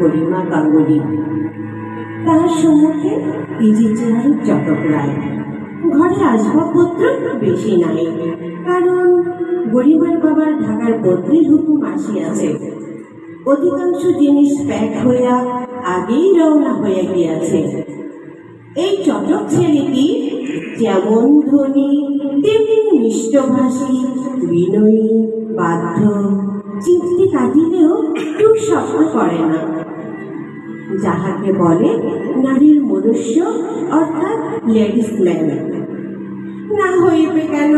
গরিমা গাঙ্গুলি। তার সম্মুখে চটক রায়। ঘরে আসবাবপত্র বেশি নাই, কারণ গরিমার বাবার ঢাকার বদ্রির হুকুম আসিয়াছে। অধিকাংশ জিনিস প্যাক হইয়া আগেই রওনা হয়ে গিয়াছে। এই চটক ছেলেটি যেমন ধনী, তেমনি মিষ্টভাষী বিনয়ী, বাধ্য চিঠি কাটিলেও টুক শব্দ করে না। যাহাকে বলে নারীর মনুষ্য, অর্থাৎ লেডিস ম্যান। না হইবে কেন?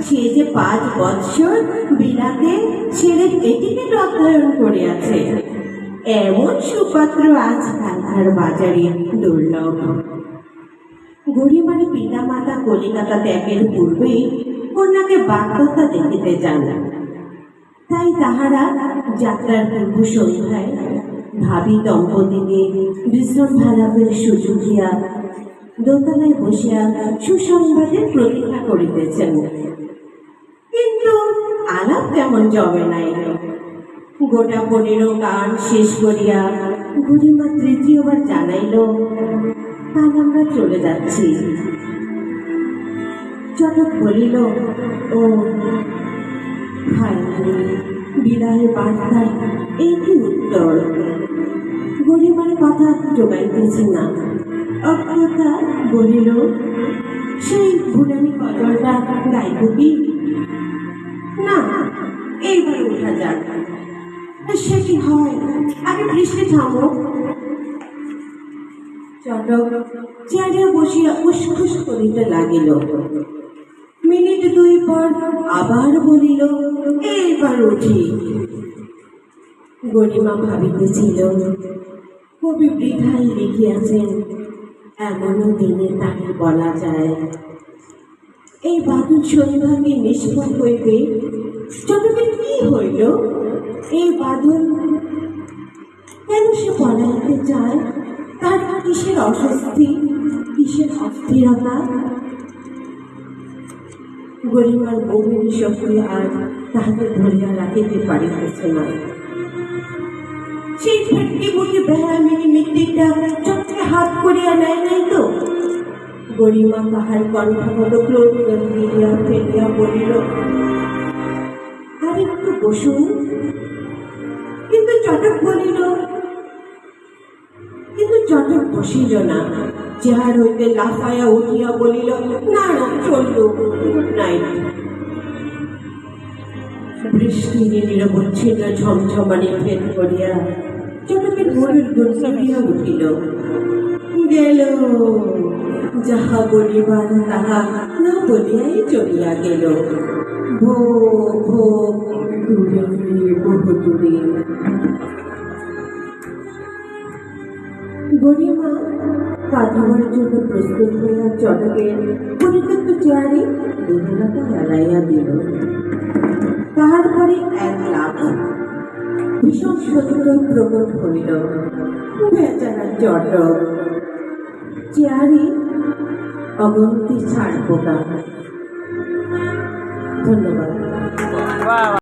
সে যে পাঁচ বৎসর বিলাতে ছেলের এটিকেট অধ্যয়ন করিয়াছে। এমন সুপাত্র আজ আজকালকার বাজারে দুর্লভ। গরিমারি পিতা মাতা কলিকাতা ত্যাগের পূর্বেই কন্যাকে বাগ্যতা দেখিতে যান। তাই তাহারা যাত্রার পূর্ব সন্ধ্যায় ভাবি দম্পতিকে বিশ্রাম ভালাপের সুযোগ দিয়া দোতলায় বসিয়া সুসংবাদের প্রতীক্ষা করিতেছেন। কিন্তু আলাপ তেমন জমে নাই। গোটা পনেরো গান শেষ করিয়া গরিমা তৃতীয়বার জানাইল, কাল আমরা চলে যাচ্ছি। চটক বলিল, ও হায় বিদায়ের বার্তার এই কি উত্তর। গরিমার কথা জোগাইতেছে না। অজ্ঞতা বলিল, সেই ভুটানি কদলটা গাইব কি না, এইবার উঠা যাক। সে কি হয়? আগে বৃষ্টি থামো। চটক চেয়ারে বসিয়া উসখুস করিতে লাগিল। মিনিট দুই পর আবার বলিল, এইবার উঠি। গরিমা ভাবিতেছিল, কবি বৃথাই লিখিয়াছেন, এমনও দিনে তাকে বলা যায়। এই বাদুর সন্ধ্যাকে নিষ্ফল হইবে চটকের কি হইল, এই বাদুর কেন সে পলাইতে চায়? তার কিসের অস্বস্তি, কিসের অস্থিরতা? গরিমার বউয়ের শক্তি আর তাহাকে ধরিয়া রাখিতে পারিতেছে না। সেই ফেটকি মুখে বেহামিনী মিত্তিটা চোখে হাত করিয়া নেয় নাই তো। গরিমা তাহার কণ্ঠগত ক্রোধ ফিরিয়া ফেলিয়া বলিল আর একটু বসুন। কিন্তু চটক বলিল কিন্তু চটক বসিল না চেহার হইতে লাফাইয়া উঠিয়া বলিল না না চলল গুড নাইট। বৃষ্টি নিরবচ্ছিন্ন ঝমঝমানি করিয়া চটকের মনের গুনসিয়া উঠিল। গেল, যাহা বলিবার তাহা না বলিয়াই চলিয়া গেল। ভো ভো দূরে বহু দূরে গরিমা কাঠাবার জন্য প্রস্তুত হইয়া চটকের পরিত্যক্ত চেয়ারে বেদনাটা হেলাইয়া দিল। তাহার পরে এক লাভ ভীষণ সত্য প্রকট হইল। বেচারা চটক চেয়ারে অগন্তি ছাড় পোকা ধন্যবাদ।